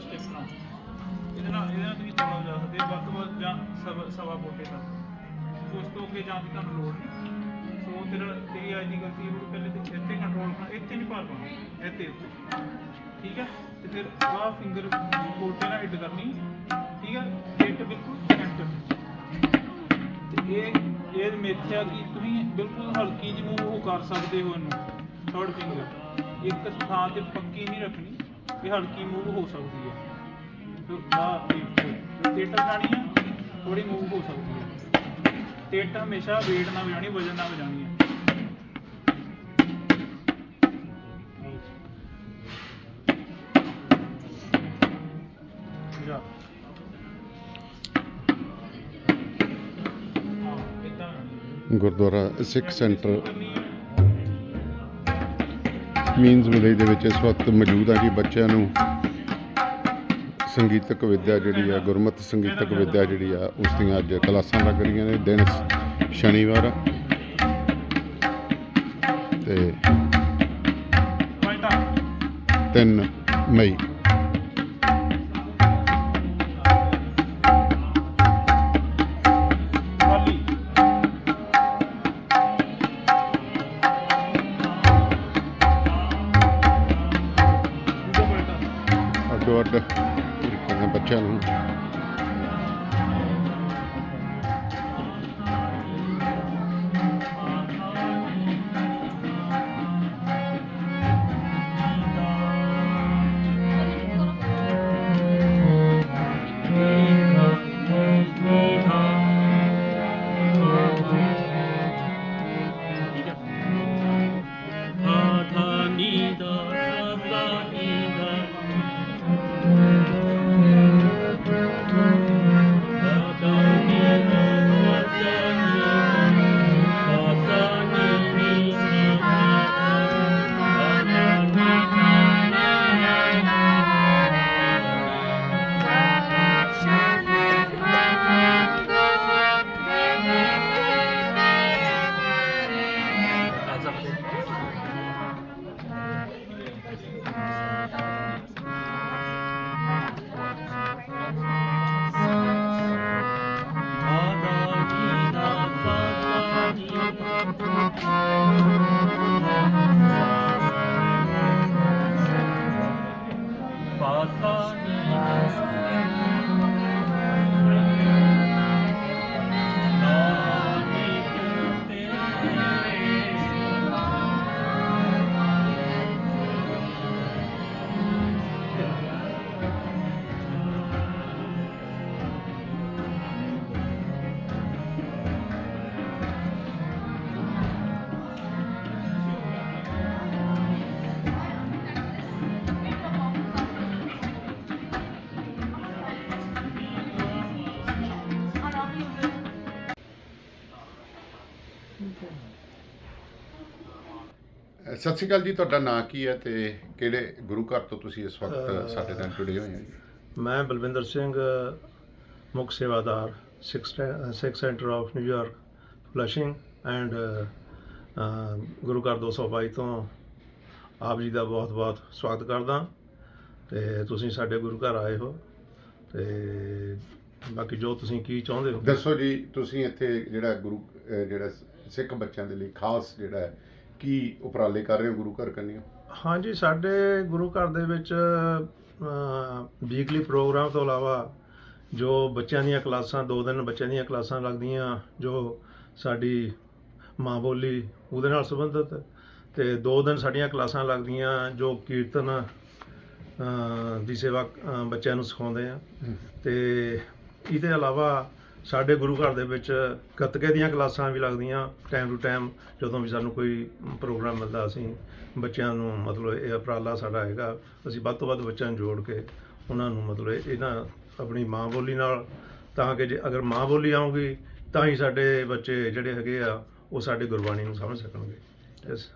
Step ਨਾਲ ਇਹਦੇ ਨਾਲ ਇਹਦੇ ਨਾਲ ਤੁਸੀਂ ਚਲਾ ਜਾ ਸਕਦੇ ਵੱਧ ਤੋਂ ਵੱਧ ਜਾਂ ਸਵਾ ਸਵਾ ਫੁੱਟੇ ਤੱਕ ਉਸ ਤੋਂ ਅੱਗੇ ਜਾਣ ਦੀ ਤੁਹਾਨੂੰ ਲੋੜ ਨਹੀਂ ਸੋ ਤੇਰਾ ਤੇਰੀ ਅੱਜ ਦੀ ਗਲਤੀ ਉਹ ਪਹਿਲੇ ਤੇ ਇੱਥੇ ਕੰਟਰੋਲ ਕਰਨਾ ਇੱਥੇ ਨਹੀਂ ਭਾਰ ਪਾਉਣਾ ਇੱਥੇ ਠੀਕ ਹੈ ਤੇ ਫਿਰ ਆਹ ਫਿੰਗਰ ਕੋਟੇ ਨਾਲ ਹਿੱਟ ਕਰਨੀ ਠੀਕ ਹੈ ਹਿੱਟ ਬਿਲਕੁਲ ਸੈਂਟਰ ਤੇ ਇਹ ਇਹ ਮੇਥਿਆ ਕਿ ਤੁਸੀਂ ਬਿਲਕੁਲ ਹਲਕੀ ਜਿਹੀ ਮੂਵ ਉਹ ਕਰ ਸਕਦੇ ਹੋ ਇਹਨੂੰ। ਥਰਡ ਫਿੰਗਰ ਇੱਕ ਥਾਂ ਤੇ ਪੱਕੀ ਨਹੀਂ ਰੱਖਣੀ। ਇਹ ਹਲਕੀ ਮੂਵ ਹੋ ਸਕਦੀ ਹੈ। ਟੇਟ ਜਾਣੀ ਹੈ ਥੋੜੀ ਮੂਵ ਹੋ ਸਕਦੀ ਹੈ। ਟੇਟ ਹਮੇਸ਼ਾ weight ਨਾਲ ਵਜਾਣੀ ਵਜਨ ਨਾਲ ਵਜਾਣੀ ਹੈ। ਜਾ। Gurdwara Sikh centre. Means village ਦੇ ਵਿੱਚ ਇਸ ਵਕਤ ਮੌਜੂਦ ਹਾਂ ਕਿ ਬੱਚਿਆਂ ਨੂੰ। ਸੰਗੀਤਕ ਵਿਦਿਆ ਜਿਹੜੀ ਆ ਗੁਰਮਤਿ ਸੰਗੀਤਕ ਵਿਦਿਆ ਜਿਹੜੀ ਆ ਉਸ ਦੀਆਂ ਅੱਜ ਕਲਾਸਾਂ ਲੱਗ ਰਹੀਆਂ ਨੇ ਦਿਨ ਸ਼ਨੀਵਾਰ। ਆ। ਤੇ 3 ਮਈ। ਫਾਈਟਾ ਅੱਡੋ ਬੱਚਿਆਂ ਨੂੰ? Música ਸਤਿ ਸ਼੍ਰੀ ਅਕਾਲ ਜੀ ਤੁਹਾਡਾ ਨਾਂ ਕੀ ਹੈ ਤੇ ਕਿਹੜੇ ਗੁਰੂ ਘਰ ਤੋਂ ਤੁਸੀਂ ਇਸ ਵਕਤ ਸਾਡੇ ਨਾਲ ਜੁੜੇ ਹੋਏ ਹੋ ਮੈਂ ਬਲਵਿੰਦਰ ਸਿੰਘ ਮੁੱਖ ਸੇਵਾਦਾਰ Sikh stay- Sikh centre of New York Flushing and ਗੁਰੂ ਘਰ 222 ਤੋਂ ਆਪ ਜੀ ਦਾ ਬਹੁਤ-ਬਹੁਤ ਸਵਾਗਤ ਕਰਦਾ। ਤੇ ਤੁਸੀਂ ਸਾਡੇ ਗੁਰੂ ਘਰ ਆਏ ਹੋ ਤੇ ਬਾਕੀ ਜੋ ਤੁਸੀਂ ਕੀ ਚਾਹੁੰਦੇ ਹੋ? ਦੱਸੋ ਜੀ ਤੁਸੀਂ ਇੱਥੇ ਜਿਹੜਾ ਗੁਰੂ ਜਿਹੜਾ ਸਿੱਖ ਬੱਚਿਆਂ ਦੇ ਲਈ ਖਾਸ ਜਿਹੜਾ ਹੈ ਕੀ ਉਪਰਾਲੇ ਕਰ ਰਹੇ ਹੋ ਗੁਰੂ ਘਰ ਕੰਨੀਓ? ਹਾਂਜੀ ਸਾਡੇ ਗੁਰੂ ਘਰ ਦੇ ਵਿੱਚ ਵੀਕਲੀ ਪ੍ਰੋਗਰਾਮ ਤੋਂ ਇਲਾਵਾ ਜੋ ਬੱਚਿਆਂ ਦੀਆਂ ਕਲਾਸਾਂ ਦੋ ਦਿਨ ਬੱਚਿਆਂ ਦੀਆਂ ਕਲਾਸਾਂ ਲੱਗਦੀਆਂ ਜੋ ਸਾਡੀ ਮਾਂ ਬੋਲੀ ਉਹਦੇ ਨਾਲ ਸੰਬੰਧਿਤ ਤੇ ਦੋ ਦਿਨ ਸਾਡੀਆਂ ਕਲਾਸਾਂ ਲੱਗਦੀਆਂ ਜੋ ਕੀਰਤਨ ਦੀ ਸੇਵਾ ਬੱਚਿਆਂ ਨੂੰ ਸਿਖਾਉਂਦੇ ਆ। ਤੇ ਇਹਦੇ ਇਲਾਵਾ ਸਾਡੇ ਗੁਰੂ ਘਰ ਦੇ ਵਿੱਚ ਗੱਤਕੇ ਦੀਆਂ ਕਲਾਸਾਂ ਵੀ ਲੱਗਦੀਆਂ ਟਾਈਮ ਟੂ ਟਾਈਮ ਜਦੋਂ ਵੀ ਸਾਨੂੰ ਕੋਈ ਪ੍ਰੋਗਰਾਮ ਮਿਲਦਾ, ਅਸੀਂ ਬੱਚਿਆਂ ਨੂੰ ਮਤਲਬ ਇਹ ਉਪਰਾਲਾ ਸਾਡਾ ਹੈਗਾ, ਅਸੀਂ ਵੱਧ ਤੋਂ ਵੱਧ ਬੱਚਿਆਂ ਨੂੰ ਜੋੜ ਕੇ ਉਹਨਾਂ ਨੂੰ ਮਤਲਬ ਇਹਨਾਂ ਆਪਣੀ ਮਾਂ ਬੋਲੀ ਨਾਲ, ਤਾਂ ਕਿ ਜੇ ਅਗਰ ਮਾਂ ਬੋਲੀ ਆਊਗੀ, ਤਾਂ ਹੀ ਸਾਡੇ ਬੱਚੇ ਜਿਹੜੇ ਹੈਗੇ ਆ, ਉਹ ਸਾਡੇ ਗੁਰਬਾਣੀ ਨੂੰ ਸਮਝ ਸਕਣਗੇ। ਇਸ